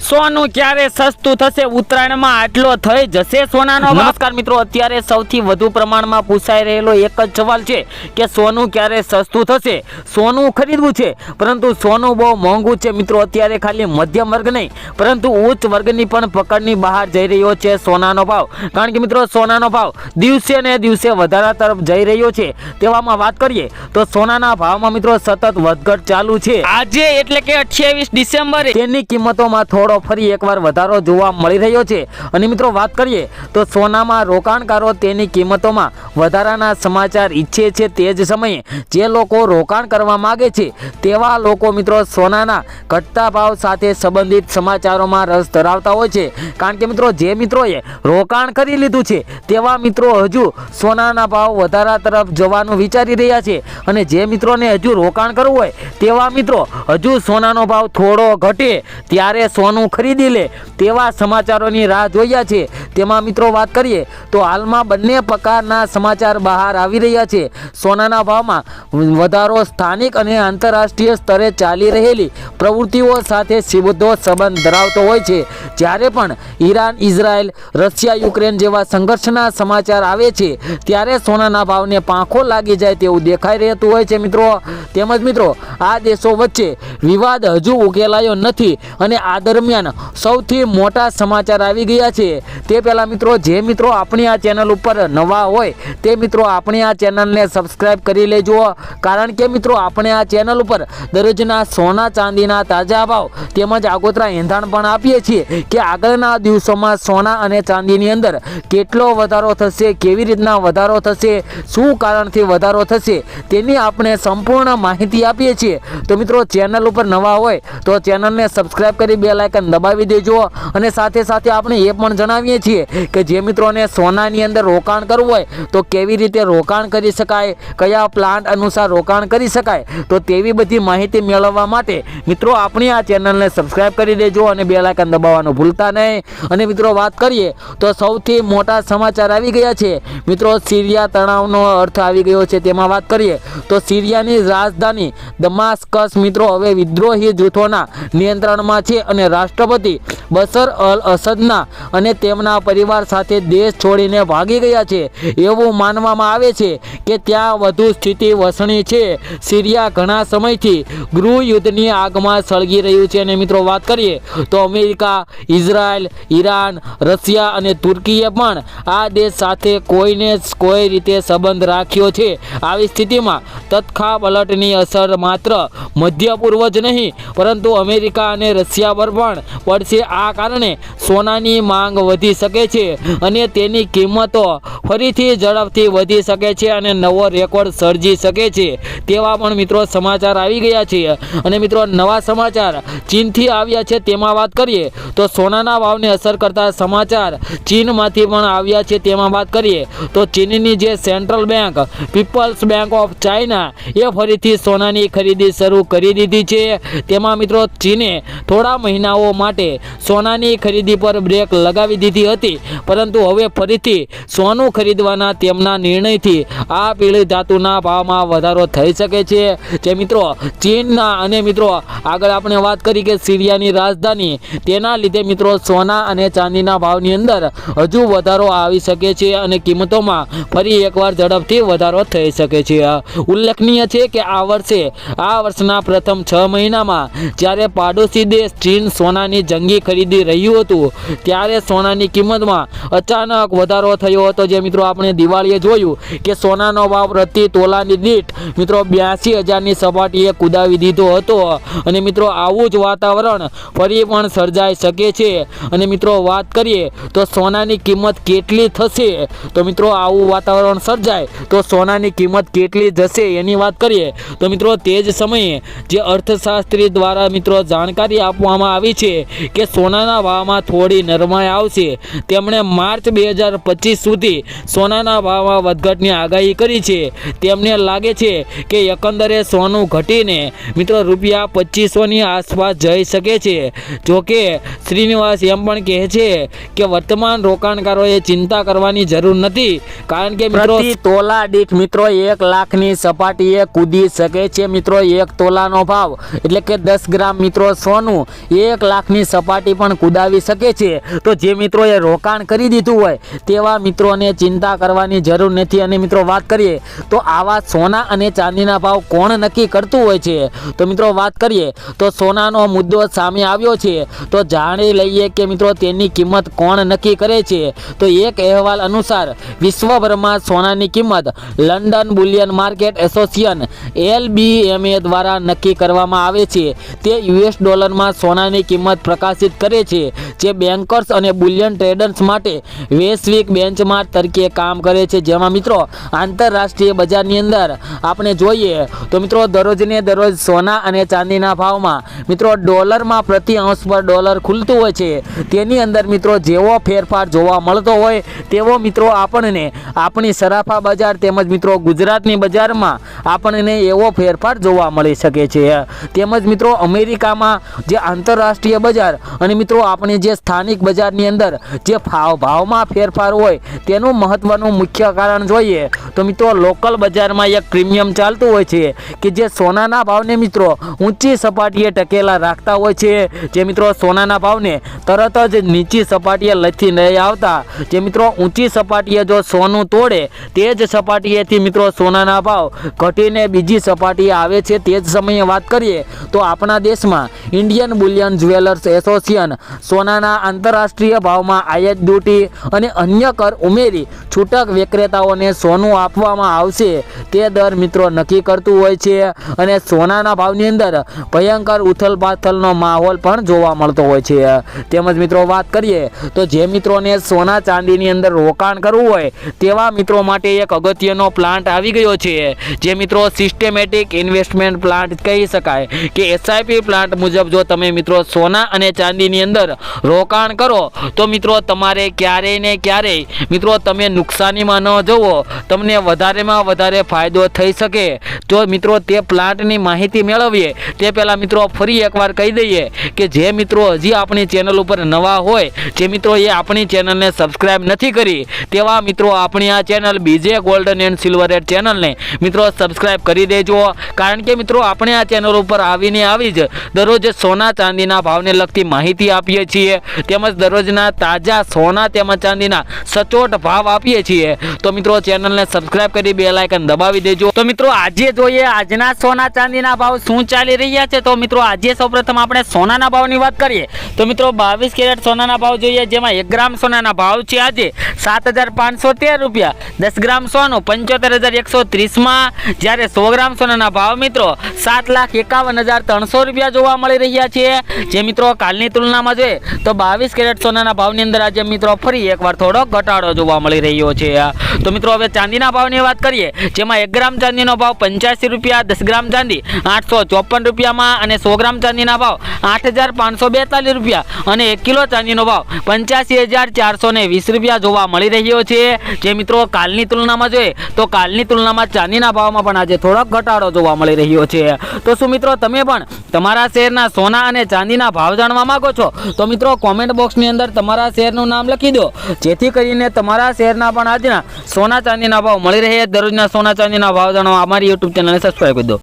સોનું ક્યારે સસ્તું થશે? ઉત્તરાયણમાં આટલો થઈ જશે સોનાનો નમસ્કાર મિત્રો અત્યારે સૌથી વધુ પ્રમાણમાં પૂછાઈ રહેલો એક જ સવાલ છે કે સોનું ક્યારે સસ્તું થશે? સોનું ખરીદવું છે પરંતુ સોનું બહુ મોંઘું છે મિત્રો અત્યારે ખાલી મધ્યમ વર્ગ નહીં પરંતુ ઉચ્ચ વર્ગની પણ પકડની બહાર જઈ રહ્યો છે સોનાનો ભાવ. કારણ કે મિત્રો સોનાનો ભાવ દિવસે ને દિવસે વધારા તરફ જઈ રહ્યો છે. તેવામાં વાત કરીએ તો સોનાના ભાવમાં મિત્રો સતત વધઘટ ચાલુ છે. આજે એટલે કે અઠ્યાવીસ ડિસેમ્બરે. તેની કિંમતોમાં થોડો ફરી એકવાર વધારો જોવા મળી રહ્યો છે. અને મિત્રો વાત કરીએ તો સોનામાં રોકાણકારો તેની કિંમતોમાં વધારાના સમાચાર ઈચ્છે છે તે જ સમયે જે લોકો રોકાણ કરવા માગે છે તેવા લોકો મિત્રો સોનાના ઘટતા ભાવ સાથે સંબંધિત સમાચારોમાં રસ ધરાવતા હોય છે. કારણ કે મિત્રો જે મિત્રોએ રોકાણ કરી લીધું છે તેવા મિત્રો હજુ સોનાના ભાવ વધારા તરફ જવાનું વિચારી રહ્યા છે. અને જે મિત્રોને હજુ રોકાણ કરવું હોય તેવા મિત્રો હજુ સોનાનો ભાવ થોડો ઘટે ત્યારે સોનું ખરીદી લે તેવા સમાચારોની રાહ જોયા છે. તેમાં મિત્રો વાત કરીએ તો હાલમાં બંને પ્રકારના સમાચાર બહાર આવી રહ્યા છે. સોનાના ભાવમાં વધારો સ્થાનિક અને આંતરરાષ્ટ્રીય સ્તરે ચાલી રહેલી પ્રવૃત્તિઓ સાથે સીધો સંબંધ ધરાવતો હોય છે. જ્યારે પણ ઈરાન, ઇઝરાયલ, રશિયા, યુક્રેન જેવા સંઘર્ષના સમાચાર આવે છે, ત્યારે સોનાના ભાવને પાંખો લાગી જાય તેવું દેખાઈ રહેતું હોય છે મિત્રો. તેમજ મિત્રો, આ દેશો વચ્ચે વિવાદ હજુ ઉકેલાયો નથી અને આ દરમિયાન સૌથી મોટા સમાચાર આવી ગયા છે. તે પહેલાં મિત્રો, જે મિત્રો આપણી આ ચેનલ ઉપર નવા હોય, તે મિત્રો આપણી આ ચેનલને સબસ્ક્રાઈબ કરી લેજો. કારણ કે મિત્રો, આપણે આ ચેનલ ઉપર દરરોજના સોના ચાંદીના તાજા ભાવ તેમજ આગોતરા એંધાણ પણ આપીએ છીએ કે આગળના દિવસોમાં સોના અને ચાંદીની અંદર કેટલો વધારો થશે, કેવી રીતના વધારો થશે, શું કારણથી વધારો થશે, તેની આપણે સંપૂર્ણ માહિતી આપીએ છીએ. તો મિત્રો, ચેનલ ઉપર નવા હોય, તો ચેનલને સબસ્ક્રાઈબ કરી બે લાઇકન દબાવી દેજો. અને સાથે સાથે આપણે એ પણ જણાવીએ છીએ કે જે મિત્રોને સોનાની અંદર રોકાણ કરવું હોય, તો કેવી રીતે રોકાણ કરી શકાય, કયા પ્લાન્ટ અનુસાર રોકાણ કરી શકાય, તો તેવી બધી માહિતી મેળવવા માટે મિત્રો આપણી આ ચેનલને સબસ્ક્રાઈબ કરી દેજો અને બે આઇકન દબાવવાનું ભૂલતા નહીં. અને મિત્રો વાત કરીએ, તો સૌથી મોટા સમાચાર આવી ગયા છે. મિત્રો સિરિયા તણાવનો અર્થ આવી ગયો છે, તેમાં વાત કરીએ, તો સિરિયાની રાજધાની દમાસ્કસ મિત્રો હવે વિદ્રોહી જૂથોના નિયંત્રણમાં છે અને રાષ્ટ્રપતિ બસર અલ અસદના અને તેમના પરિવાર સાથે દેશ છોડીને ભાગી ગયા છે. એવું માનવામાં આવે છે કે ત્યાં વધુ સ્થિતિ વસણી છે. સિરિયા ઘણા સમયથી ગૃહ યુદ્ધની આગમાં સળગી રહ્યું છે અને મિત્રો વાત કરીએ તો અમેરિકા, ઇઝરાયલ, ઈરાન, રશિયા અને તુર્કીએ પણ આ દેશ સાથે કોઈને કોઈ રીતે સંબંધ રાખ્યો છે. આવી સ્થિતિમાં તત્ખા પલટની અસર માત્ર મધ્ય પૂર્વ જ નહીં, પરંતુ અમેરિકા અને રશિયા પર પણ પડશે. આ કારણે સોનાની માંગ વધી શકે છે અને તેની કિંમતો ફરીથી ઝડપથી વધી શકે છે અને નવો રેકોર્ડ સર્જી શકે છે. તેવા પણ મિત્રો સમાચાર આવી ગયા છે. અને મિત્રો, નવા સમાચાર ચીનથી આવ્યા છે તેમાં વાત કરીએ તો સોનાના ભાવને અસર કરતા સમાચાર ચીનમાંથી પણ આવ્યા છે તેમાં વાત કરીએ તો ચીનની જે central bank, People's bank of China એ ફરીથી સોનાની ખરીદી શરૂ કરી દીધી છે. તેમાં મિત્રો, ચીને થોડા મહિનાઓ માટે સોનાની ખરીદી પર બ્રેક લગાવી દીધી હતી. પરંતુ હવે ફરીથી સોનું ખરીદવાના તેમના નિર્ણયથી આ પીળી ધાતુના ભાવમાં વધારો થઈ શકે છે. જે મિત્રો ચીનના અને મિત્રો આગળ આપણે વાત કરી કે સિરિયાની રાજધાની, તેના લીધે મિત્રો સોના અને ચાંદીના ભાવની અંદર હજુ વધારો આવી શકે છે અને કિંમતોમાં ફરી એકવાર ઝડપથી વધારો થઈ શકે છે. ઉલ્લેખનીય છે કે આ વર્ષે, આ વર્ષના પ્રથમ છ મહિનામાં જ્યારે પાડોશી દેશ ચીન સોનાની જંગી ખરીદી રહ્યું હતું, ત્યારે સોનાની કિંમતમાં અચાનક વધારો થયો હતો. જે મિત્રો આપણે દિવાળીએ જોયું કે સોનાનો ભાવ પ્રતિ તોલાની દીઠ મિત્રો બ્યાસી હજારની સપાટીએ કુદાવી દીધો હતો. અને મિત્રો આવું જ વાતાવરણ ફરી પણ સર્જાઈ શકે છે. અને મિત્રો વાત કરીએ તો સોનાની કિંમત કેટલી થશે? તો મિત્રો આવું વાતાવરણ સર્જાય તો સોનાની કિંમત કેટલી જશે એની વાત કરીએ તો મિત્રો તે જ સમયે જે અર્થશાસ્ત્રી દ્વારા મિત્રો જાણકારી આપવામાં આવી છે કે સોનાના ભાવમાં થોડી નરમાઈ આવશે. તેમણે માર્ચ બે સુધી સોનાના ભાવમાં વધઘટની આગાહી કરી છે. તેમને લાગે છે કે એકંદરે સોનું ઘટીને મિત્રો રૂપિયા પચીસોની આસપાસ જઈ શકે છે. જોકે શ્રીનિવાસ એમ પણ કહે છે કે વર્તમાન રોકાણકારોએ ચિંતા કરવાની જરૂર નથી. કારણ કે મિત્રો તોલા દીઠ મિત્રો એક લાખની સપાટીએ કૂદી શકે છે મિત્રો એક તોલાનો ભાવ. એટલે કે દસ ગ્રામ મિત્રો સોનું એક લાખની સપાટી પણ કુદાવી શકે છે. તો જે મિત્રોએ રોકાણ કરી દીધું હોય, તેવા મિત્રોને ચિંતા કરવાની જરૂર નથી. અને મિત્રો, વાત કરીએ, તો આવા સોના અને ચાંદીના ભાવ કોણ નક્કી કરતું હોય છે? તો મિત્રો, વાત કરીએ, તો સોનાનો મુદ્દો સામે આવ્યો છે. તો જાણી લઈએ કે મિત્રો, તેની કિંમત કોણ નક્કી કરે છે? તો એક અહેવાલ અનુસાર, વિશ્વભરમાં સોનાની કિંમત London bullion market association, LBMA દ્વારા નક્કી કરવામાં આવે છે. તે યુએસ ડોલરમાં સોનાની કિંમત પ્રકાશિત કરે છે, જે બેન્કર્સ અને બુલિયન ટ્રેડર્સ માટે વૈશ્વિક બેન્ચમાર્ક તરીકે કામ કરે છે. જેમાં મિત્રો, આંતરરાષ્ટ્રીય બજારની અંદર આપણે જોઈએ તો મિત્રો, દરરોજને દરરોજ સોના અને ચાંદીના ભાવમાં મિત્રો, ડોલરમાં પ્રતિ અંશ પર ડોલર ખુલતું હોય છે. તેની અંદર મિત્રો, જેવો ફેરફાર જોવા મળતો હોય, તેવો મિત્રો આપણને આપણી સરાફા બજાર તેમજ મિત્રો, ગુજરાતની બજારમાં આપણને એવો ફેરફાર જોવા મળી શકે છે. તેમજ મિત્રો, અમેરિકામાં જે આંતરરાષ્ટ્રીય બજાર. અને મિત્રો, આપણે જે સ્થાનિક બજારની અંદર જે ભાવ ભાવમાં ફેરફાર હોય, તેનું મહત્વનું મુખ્ય કારણ જોઈએ. તો મિત્રો, લોકલ બજારમાં એક પ્રીમિયમ ચાલતું હોય છે કે જે સોનાના ભાવને મિત્રો ઊંચી સપાટીએ ટકેલા રાખતા હોય છે. જે મિત્રો સોનાના ભાવને તરત જ નીચી સપાટીએ લથી નહીં આવતા. જે મિત્રો ઊંચી સપાટીએ જો સોનું તોડે, તે જ સપાટીએથી મિત્રો સોનાના ભાવ ઘટીને બીજી સપાટીએ આવે છે. તે જ સમયે વાત કરીએ તો આપણા દેશમાં ઇન્ડિયન બુલિયન જ્વેલર્સ એસોસિએશન સોનાના આંતરરાષ્ટ્રીય ભાવમાં આયાત ડ્યુટી અને અન્ય કર ઉમેરી છૂટક વિક્રેતાઓને સોનું આપવામાં આવશે. તે દર મિત્રો નક્કી કરતું હોય છે અને સોનાના ભાવની અંદર ભયંકર ઉથલપાથલનો માહોલ પણ જોવા મળતો હોય છે. તેમજ મિત્રો વાત કરીએ તો જે મિત્રોને સોના ચાંદીની અંદર રોકાણ કરવું હોય તેવા મિત્રો માટે એક અગત્યનો પ્લાન્ટ આવી ગયો છે. જે મિત્રો સિસ્ટેમેટિક ઇન્વેસ્ટમેન્ટ પ્લાન્ટ કહી શકાય કે એસઆઈપી પ્લાન્ટ મુજબ જો તમે મિત્રો સોના અને ચાંદીની અંદર રોકાણ કરો. તો મિત્રો, તમારે ક્યારેય ને ક્યારેય, મિત્રો, તમે નુકસાનીમાં ન જવો. તમને વધારેમાં વધારે ફાયદો થઈ શકે. તો મિત્રો, તે પ્લાન્ટની માહિતી મેળવીએ, તે પહેલાં મિત્રો ફરી એકવાર કહી દઈએ કે જે મિત્રો હજી આપણી ચેનલ ઉપર નવા હોય, જે મિત્રો એ આપણી ચેનલને સબસ્ક્રાઇબ નથી કરી, તેવા મિત્રો આપણી આ ચેનલ બીજે ગોલ્ડન એન્ડ સિલ્વર એડ ચેનલને મિત્રો સબસ્ક્રાઇબ કરી દેજો. કારણ કે મિત્રો, આપણે આ ચેનલ ઉપર આવીને આવી જ દરરોજ સોના ચાંદીના ભાવને લગતી માહિતી આપીએ છીએ. તેમજ દરરોજના તાજા સોના તેમજ ચાંદીના સચોટ ભાવ આપીએ છીએ. તો મિત્રો, ચેનલને સબસ્ક્રાઇબ કરી બે લાઇકન દબાવી દેજો. તો મિત્રો, આજે જોઈએ આજના સોના ચાંદીના ભાવ શું ચાલી રહ્યા છે? તો મિત્રો, આજે સૌપ્રથમ આપણે સોનાના ભાવની વાત કરીએ. તો મિત્રો, બાવીસ કેરેટ સોનાના ભાવ જોઈએ, જેમાં એક ગ્રામ સોનાના ભાવ છે આજે સાત હજાર પાંચસો તેર રૂપિયા. દસ ગ્રામ સોનું પંચોતેર હજાર એકસો ત્રીસમાં. જ્યારે સો ગ્રામ સોનાના ભાવ મિત્રો, સાત લાખ એકાવન હજાર ત્રણસો રૂપિયા જોવા મળી રહ્યા છે. જે મિત્રો કાલની તુલનામાં જોઈએ તો બાવીસ કેરેટ સોનાના ભાવની અંદર આજે મિત્રો ફરી એકવાર થોડો ઘટાડો જોવા મળી રહ્યો છે તો મિત્રો, હવે ચાંદીના ભાવની વાત કરીએ, જેમાં એક ગ્રામ ચાંદીનો ભાવ પંચ્યાસી રૂપિયા, દસ ગ્રામ ચાંદી આઠસો ચોપન રૂપિયામાં અને સો ગ્રામ ચાંદીના ભાવ આઠ હજાર પાંચસો બેતાલીસ રૂપિયા અને એક કિલો ચાંદીનો ભાવ પંચ્યાસી હજાર ચારસો ને વીસ રૂપિયા જોવા મળી રહ્યો છે. જે મિત્રો, કાલની તુલનામાં જોઈએ, તો કાલની તુલનામાં ચાંદીના ભાવમાં પણ આજે થોડોક ઘટાડો જોવા મળી રહ્યો છે. તો શું મિત્રો, તમે પણ તમારા શહેરના સોના અને ચાંદીના ભાવ જાણવા માંગો છો? તો મિત્રો કોમેન્ટ બોક્સની અંદર તમારા શેરનું નામ લખી દો. જેથી કરીને તમારા શહેરના પણ આજના સોના ચાંદીના ભાવ મળી રહે. દરરોજના સોના ચાંદીના ભાવ જાણવા અમારી યુટ્યુબ ચેનલને સબસ્ક્રાઈબ કરી દો.